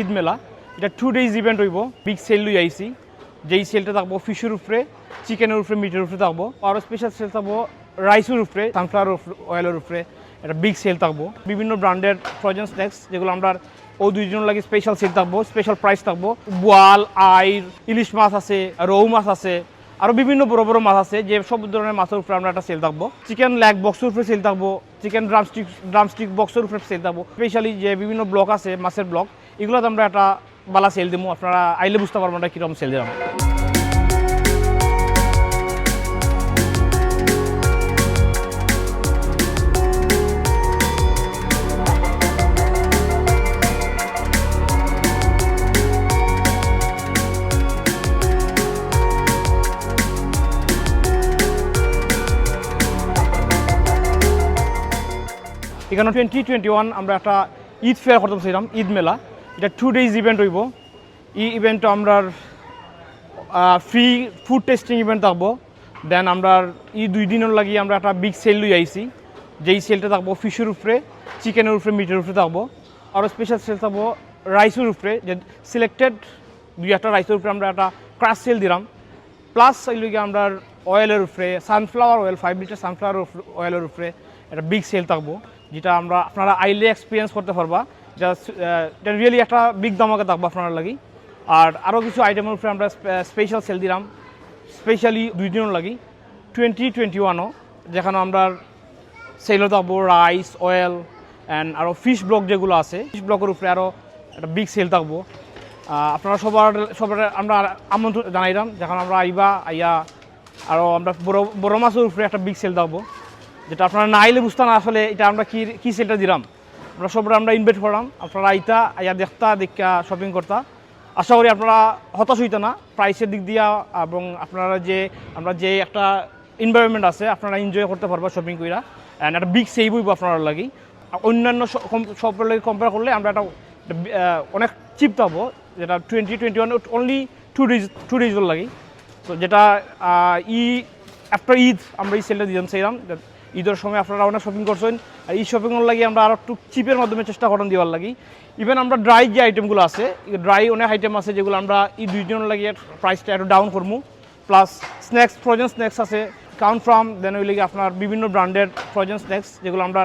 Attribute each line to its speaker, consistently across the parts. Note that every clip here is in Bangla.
Speaker 1: ঈদ মেলা। এটা টু ডেজ ইভেন্ট হইব। বিগ সেল লই আইছি। যেই সেলটা থাকব ফিশের উপরে চিকেনের উপরে মিটের উপরে থাকব। আর স্পেশাল সেল থাকব রাইসের উপরে সানফ্লাওয়ার অয়েলের উপরে। এটা বিগ সেল থাকব। বিভিন্ন ব্র্যান্ডের ফ্রোজেন স্ন্যাক্স যেগুলো আমরা ও দুইজন লাগে স্পেশাল সেল থাকব স্পেশাল প্রাইস থাকব। বোয়াল, আইর, ইলিশ মাছ আছে, রৌ মাছ আছে আরও বিভিন্ন বড় বড় মাছ আছে, যে সব ধরনের মাছের উপরে আমরা একটা সেল থাকব। চিকেন ল্যাগ বক্সের উপরে সেল থাকব। চিকেন ড্রামস্টিক ড্রামস্টিক বক্সের উপরে সেল থাকব। স্পেশালি যে বিভিন্ন ব্লক আছে, মাছের ব্লক এগুলোতে আমরা একটা বালা সেল দিব আপনারা আইলে বুঝতে পারবেন এটা কীরকম সেল দিলাম। এখানে টোয়েন্টি টোয়েন্টি ওয়ান আমরা একটা ঈদ ফেয়ার করতে চাইলাম ঈদ মেলা। এটা টু ডেজ ইভেন্ট হইব। এই ইভেন্টটা আমরা ফ্রি ফুড টেস্টিং ইভেন্ট থাকব। দেন আমরা এই দুই দিনের লাগি আমরা একটা বিগ সেল লই আইছি। যেই সেলটা থাকব ফিশের উপরে চিকেনের উপরে মিটের উপরে থাকব। আরও স্পেশাল সেল থাকব রাইসের উপরে। যে সিলেক্টেড দুই একটা রাইসের উপরে আমরা একটা ক্রাশ সেল দিলাম। প্লাস এগুলিকে আমরা অয়েলের উপরে sunflower oil five litre sunflower অয়েলের উপরে একটা বিগ সেল থাকব। যেটা আমরা আপনারা আইলে এক্সপিরিয়েন্স করতে পারবা। এটা রিয়েলি একটা বিগ দামাকে থাকব আপনার লাগি। আর আরও কিছু আইটেমের উপরে আমরা স্পেশাল সেল দিলাম। স্পেশালি দুই দিনের লাগি। টোয়েন্টি টোয়েন্টি ওয়ানও যেখানে আমরা সেলও থাকব রাইস অয়েল অ্যান্ড আরও ফিশ ব্লক যেগুলো আছে ফিশ ব্লকের উপরে আরও একটা বিগ সেল থাকব। আপনারা সবার সবার আমরা আমন্ত্রণ জানাইলাম, যখন আমরা আইবা, আইয়া আরও আমরা বড় বড় মাছের উপরে একটা বিগ সেল থাকব। যেটা আপনারা না আইলে বুঝতে না আসলে এটা আমরা কি, কী সেলটা দিলাম। আমরা সবার আমরা ইনভাইট করলাম। আপনারা আইতা, আইয়া দেখতা দেখা শপিং করতা। আশা করি আপনারা হতাশ হইতে না। প্রাইসের দিক দিয়া এবং আপনারা যে, আমরা যে একটা এনভায়রনমেন্ট আছে, আপনারা এনজয় করতে পারবা শপিং কইরা। অ্যান্ড একটা বিগ সেভ হইব আপনার লাগি। অন্যান্য সবের লাগে কম্পেয়ার করলে আমরা একটা অনেক চিপ পাবো। যেটা twenty twenty one only two days two ডেজের লাগি। তো যেটা ই আফটার ঈদ আমরা এই সেলটা দিলাম ঈদের সময় আপনারা অনেক শপিং করছেন, আর এই শপিংয়ের লাগি আমরা আরও একটু চিপের মাধ্যমে চেষ্টা করেন দেওয়ার লাগি। ইভেন আমরা ড্রাই যে আইটেমগুলো আছে ড্রাই অনেক আইটেম আছে যেগুলো আমরা এই দুইজনের লাগিয়ে প্রাইসটা একটু ডাউন করব প্লাস স্ন্যাক্স ফ্রোজেন স্ন্যাক্স আছে কাউন্ট ফ্রাম দেন ওই লাগে আপনার বিভিন্ন ব্র্যান্ডের ফ্রোজেন স্ন্যাক্স যেগুলো আমরা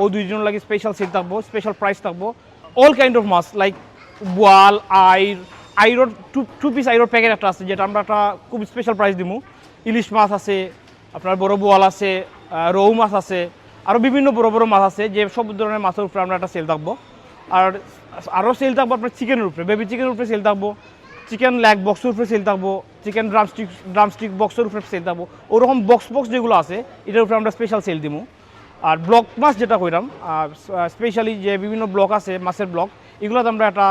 Speaker 1: ও দুইজনের লাগে স্পেশাল সিট থাকব স্পেশাল প্রাইস থাকব। অল কাইন্ড অফ মাছ লাইক বোয়াল, আইর, আইরোর টু টু পিস আইরোর প্যাকেট একটা আছে, যেটা আমরা একটা খুব স্পেশাল প্রাইস দিমু। ইলিশ মাছ আছে আপনার বড় বোয়াল আছে রৌ মাছ আছে আরও বিভিন্ন বড় বড় মাছ আছে যে সব ধরনের মাছের উপরে আমরা একটা সেল থাকব। আর আরও সেল থাকব আপনার চিকেনের উপরে বেবি চিকেনের উপরে সেল থাকব চিকেন ল্যাগ বক্সের উপরে সেল থাকব চিকেন ড্রামস্টিক ড্রামস্টিক বক্সের উপরে সেল থাকব, ওরকম বক্স বক্স যেগুলো আছে, এটার উপরে আমরা স্পেশাল সেল দিব আর ব্লক মাছ যেটা কইরাম স্পেশালি যে বিভিন্ন ব্লক আছে, মাছের ব্লক এগুলোতে আমরা একটা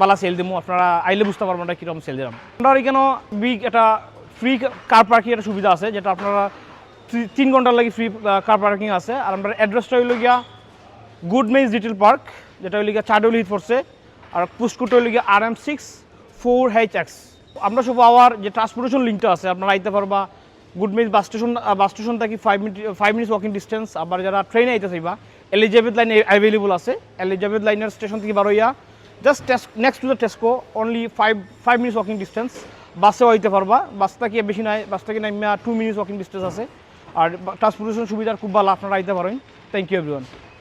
Speaker 1: বালা সেল দিমু। আপনারা আইলে বুঝতে পারবেন এটা কীরকম সেল দিলাম। আমরা এখানে বিগ একটা ফ্রি কার পার্কিং একটা সুবিধা আছে, যেটা আপনারা তিন ঘণ্টার লাগে ফ্রি কার পার্কিং আছে। আর আমরা অ্যাড্রেসটা হইল গিয়া গুড মেইজ ডিটেল পার্ক যেটা হইল গিয়া চাডলি হিট পড়ছে আর পুষ্কুট হইল গিয়া R M six four H X আমরা সব আওয়ার যে ট্রান্সপোর্টেশন লিঙ্কটা আছে, আপনারা আইতে পারবা। Goodmayes bus station bus station থাকি five minute five minutes walking distance আবার যারা ট্রেনে আইতে চাইবা এলিজাবেথ লাইন অ্যাভেলেবল আছে। এলিজাবেথ লাইনের স্টেশন থেকে বারোইয়া just next to the Tesco only five five minutes walking distance বাসেও আইতে পারবা। বাস থেকে বেশি নাই বাস থেকে নামিয়া টু মিনিটস ওয়াকিং ডিস্টেন্স আছে। আর ট্রান্সপোর্টেশন সুবিধার খুব ভালো আপনারা আইতে পারেন। Thank you everyone